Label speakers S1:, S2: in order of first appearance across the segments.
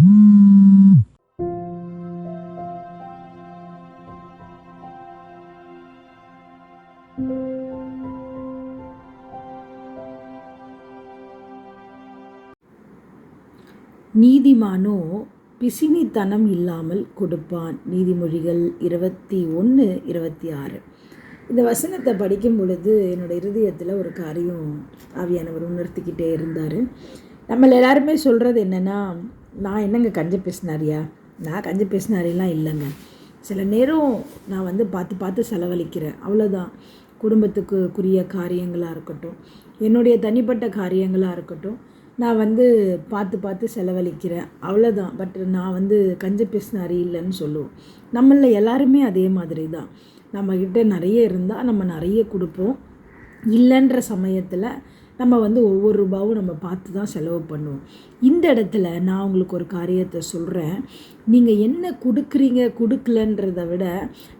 S1: நீதிமானோ பிசினித்தனம் இல்லாமல் கொடுப்பான். நீதிமொழிகள் இருபத்தி ஒன்று இருபத்தி ஆறு. இந்த வசனத்தை படிக்கும் பொழுது என்னோடய இருதயத்தில் ஒரு காரியம் ஆவியானவர் உணர்த்திக்கிட்டே இருந்தார். நம்மள எல்லாருமே சொல்கிறது என்னென்னா நான் என்னங்க கஞ்ச பேசினாரியா? நான் கஞ்ச பேசினாரியெல்லாம் இல்லைங்க. சில நேரம் நான் வந்து பார்த்து பார்த்து செலவழிக்கிறேன். அவ்வளோதான் குடும்பத்துக்குரிய காரியங்களாக இருக்கட்டும். என்னுடைய தனிப்பட்ட காரியங்களாக இருக்கட்டும். நான் வந்து பார்த்து பார்த்து செலவழிக்கிறேன். அவ்வளோதான் பட் நான் வந்து கஞ்ச பேசினாரி இல்லைன்னு சொல்லுவோம். நம்மளில் எல்லாருமே அதே மாதிரி தான் நம்மக்கிட்ட நிறைய இருந்தால் நம்ம நிறைய கொடுப்போம். இல்லைன்ற சமயத்தில் நம்ம வந்து ஒவ்வொரு ரூபாவும் நம்ம பார்த்து தான் செலவு பண்ணுவோம். இந்த இடத்துல நான் உங்களுக்கு ஒரு காரியத்தை சொல்கிறேன் நீங்கள் என்ன கொடுக்குறீங்க கொடுக்கலன்றதை விட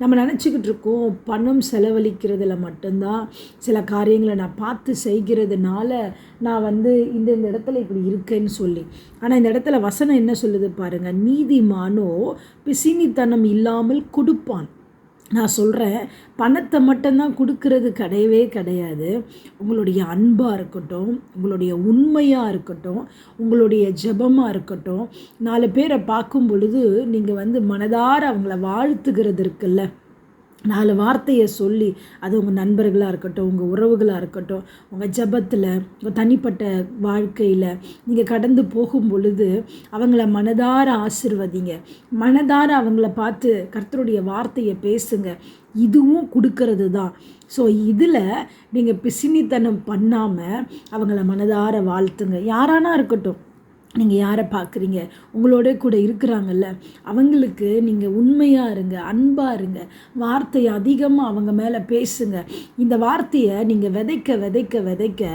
S1: நம்ம நினச்சிக்கிட்டு இருக்கோம் பணம் செலவழிக்கிறதுல மட்டும்தான் சில காரியங்களை நான் பார்த்து செய்கிறதுனால நான் வந்து இந்த இந்த இடத்துல இப்படி இருக்கேன்னு சொல்லி. ஆனால் இந்த இடத்துல வசனம் என்ன சொல்லுது பாருங்கள் நீதிமானோ பிசினித்தனம் இல்லாமல் கொடுப்பான். நான் சொல்கிறேன் பணத்தை மட்டும்தான் கொடுக்கறது கிடையவே கிடையாது. உங்களுடைய அன்பாக இருக்கட்டும் உங்களுடைய உண்மையாக இருக்கட்டும் உங்களுடைய ஜபமாக இருக்கட்டும் நாலு பேரை பார்க்கும் பொழுது நீங்கள் வந்து மனதார அவங்கள வாழ்த்துகிறது இருக்குல்ல. நாலு வார்த்தையை சொல்லி அது உங்கள் நண்பர்களாக இருக்கட்டும் உங்கள் உறவுகளாக இருக்கட்டும் உங்கள் ஜபத்தில் உங்கள் தனிப்பட்ட வாழ்க்கையில் நீங்கள் கடந்து போகும் பொழுது அவங்கள மனதார ஆசிர்வதிங்க. மனதார அவங்கள பார்த்து கர்த்தருடைய வார்த்தையை பேசுங்க. இதுவும் கொடுக்கறது தான் ஸோ இதில் நீங்கள் பிசினித்தனம் பண்ணாமல் அவங்கள மனதார வாழ்த்துங்க. யாரானா இருக்கட்டும். நீங்கள் யாரை பார்க்குறீங்க? உங்களோட கூட இருக்கிறாங்கல்ல அவங்களுக்கு நீங்கள் உண்மையாக இருங்க அன்பாக இருங்க வார்த்தையை அதிகமாக அவங்க மேலே பேசுங்க. இந்த வார்த்தையை நீங்கள் விதைக்க விதைக்க விதைக்க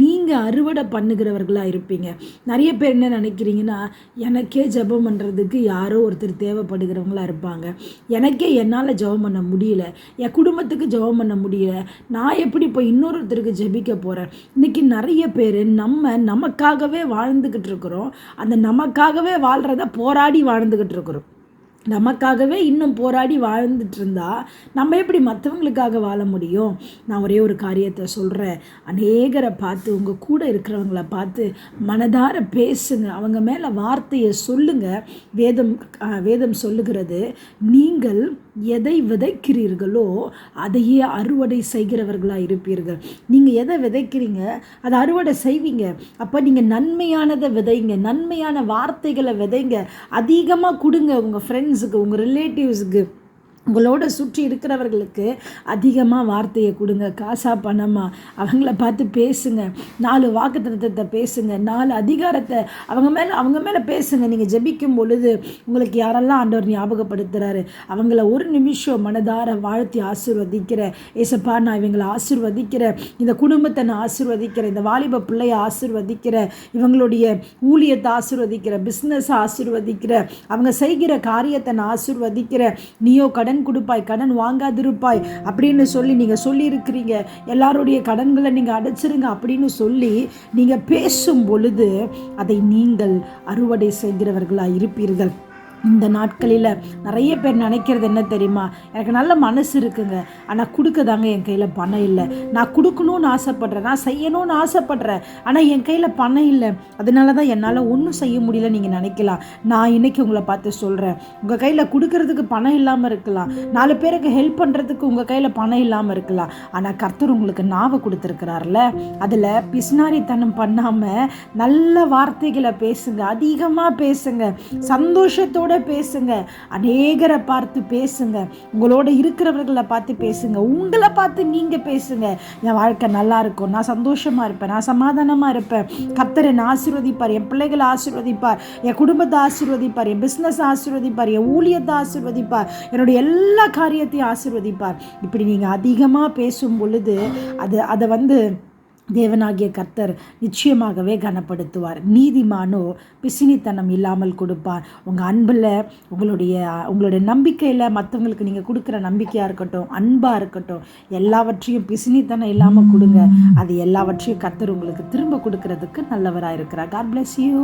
S1: நீங்கள் அறுவடை பண்ணுகிறவர்களாக இருப்பீங்க. நிறைய பேர் என்ன நினைக்கிறீங்கன்னா எனக்கே ஜெபம் பண்ணுறதுக்கு யாரோ ஒருத்தர் தேவைப்படுகிறவங்களாக இருப்பாங்க. எனக்கே என்னால் ஜெபம் பண்ண முடியல. என் குடும்பத்துக்கு ஜெபம் பண்ண முடியல. நான் எப்படி இப்போ இன்னொருத்தருக்கு ஜபிக்க போகிறேன் இன்றைக்கி நிறைய பேர் நம்ம நமக்காகவே வாழ்ந்துக்கிட்டு இருக்கோம். இருக்கிறோம் அந்த நமக்காகவே வாழ்கிறத போராடி வாழ்ந்துக்கிட்டு இருக்கிறோம் நமக்காகவே இன்னும் போராடி வாழ்ந்துட்டு இருந்தா நம்ம எப்படி மற்றவங்களுக்காக வாழ முடியும்? நான் ஒரே ஒரு காரியத்தை சொல்கிறேன் அநேகரை பார்த்து உங்கள் கூட இருக்கிறவங்கள பார்த்து மனதார பேசுங்க. அவங்க மேலே வார்த்தையை சொல்லுங்கள் வேதம் வேதம் சொல்லுகிறது நீங்கள் எதை விதைக்கிறீர்களோ அதையே அறுவடை செய்கிறவர்களாக இருப்பீர்கள். நீங்கள் எதை விதைக்கிறீங்க? அதை அறுவடை செய்வீங்க. அப்போ நீங்கள் நன்மையானதை விதைங்க. நன்மையான வார்த்தைகளை விதைங்க. அதிகமாக கொடுங்க உங்கள் ஃப்ரெண்ட்ஸுக்கு உங்கள் ரிலேட்டிவ்ஸுக்கு உங்களோட சுற்றி இருக்கிறவர்களுக்கு அதிகமாக வார்த்தையை கொடுங்க. காசா பணமாக அவங்கள பார்த்து பேசுங்க. நாலு வாக்குத்தத்தை பேசுங்க. நாலு அதிகாரத்தை அவங்க மேலே அவங்க மேலே பேசுங்க. நீங்கள் ஜெபிக்கும் பொழுது உங்களுக்கு யாரெல்லாம் ஆண்டவர் ஞாபகப்படுத்துகிறாரு அவங்கள ஒரு நிமிஷம் மனதார வாழ்த்தி ஆசிர்வதிக்கிற. ஏசப்பா நான் இவங்களை ஆசிர்வதிக்கிற. இந்த குடும்பத்தை நான் ஆசிர்வதிக்கிறேன் இந்த வாலிப பிள்ளையை ஆசிர்வதிக்கிற. இவங்களுடைய ஊழியத்தை ஆசிர்வதிக்கிற. பிஸ்னஸை ஆசிர்வதிக்கிற. அவங்க செய்கிற காரியத்தை நான் ஆசிர்வதிக்கிற. நீயோ கடன் கடன் கொடுப்பாய் கடன் வாங்காதிருப்பாய் அப்படின்னு சொல்லி நீங்கள் சொல்லியிருக்கிறீங்க. எல்லாருடைய கடன்களை நீங்கள் அடைச்சிருங்க அப்படின்னு சொல்லி நீங்கள் பேசும் பொழுது அதை நீங்கள் அறுவடை செய்கிறவர்களாக இருப்பீர்கள் இந்த நாட்களில் நிறைய பேர் நினைக்கிறது என்ன தெரியுமா? எனக்கு நல்ல மனசு இருக்குங்க. ஆனால் கொடுக்க தாங்க என் கையில் பணம் இல்லை. நான் கொடுக்கணும்னு ஆசைப்பட்றேன். நான் செய்யணும்னு ஆசைப்பட்றேன். ஆனால் என் கையில் பணம் இல்லை. அதனால தான் என்னால் ஒன்றும் செய்ய முடியல நீங்கள் நினைக்கலாம். நான் இன்னைக்கு உங்களை பார்த்து சொல்கிறேன் உங்கள் கையில் கொடுக்கறதுக்கு பணம் இல்லாமல் இருக்கலாம். நாலு பேருக்கு ஹெல்ப் பண்ணுறதுக்கு உங்கள் கையில் பணம் இல்லாமல் இருக்கலாம். ஆனால் கர்த்தர் உங்களுக்கு நாவை கொடுத்துருக்கிறார்ல. அதில் பிஸ்னாரித்தனம் பண்ணாமல் நல்ல வார்த்தைகளை பேசுங்க. அதிகமாக பேசுங்க. சந்தோஷத்தோட பேசுங்க. அநேகரை பார்த்து பேசுங்க. உங்களோட இருக்கிறவர்களை பார்த்து பேசுங்க. உங்களை பார்த்து நீங்கள் பேசுங்க. என் வாழ்க்கை நல்லா இருக்கும். நான் சந்தோஷமாக இருப்பேன். நான் சமாதானமாக இருப்பேன். கத்தரை நான் ஆசீர்வதிப்பார். என் பிள்ளைகளை ஆசீர்வதிப்பார். என் குடும்பத்தை ஆசீர்வதிப்பார். என் பிஸ்னஸ் ஆசீர்வதிப்பார். என் ஊழியத்தை ஆசீர்வதிப்பார். என்னுடைய எல்லா காரியத்தையும் ஆசீர்வதிப்பார். இப்படி நீங்கள் அதிகமாக பேசும் பொழுது அது அதை வந்து தேவனாகிய கர்த்தர் நிச்சயமாகவே கனப்படுத்துவார். நீதிமானோ பிசினித்தனம் இல்லாமல் கொடுப்பார். உங்கள் அன்பில் உங்களுடைய உங்களுடைய நம்பிக்கையில் மற்றவங்களுக்கு நீங்கள் கொடுக்குற நம்பிக்கையாக இருக்கட்டும் அன்பாக இருக்கட்டும் எல்லாவற்றையும் பிசினித்தனம் இல்லாமல் கொடுங்க. அது எல்லாவற்றையும் கர்த்தர் உங்களுக்கு திரும்ப கொடுக்கறதுக்கு நல்லவராக இருக்கிறார் காட் பிளஸ் யூ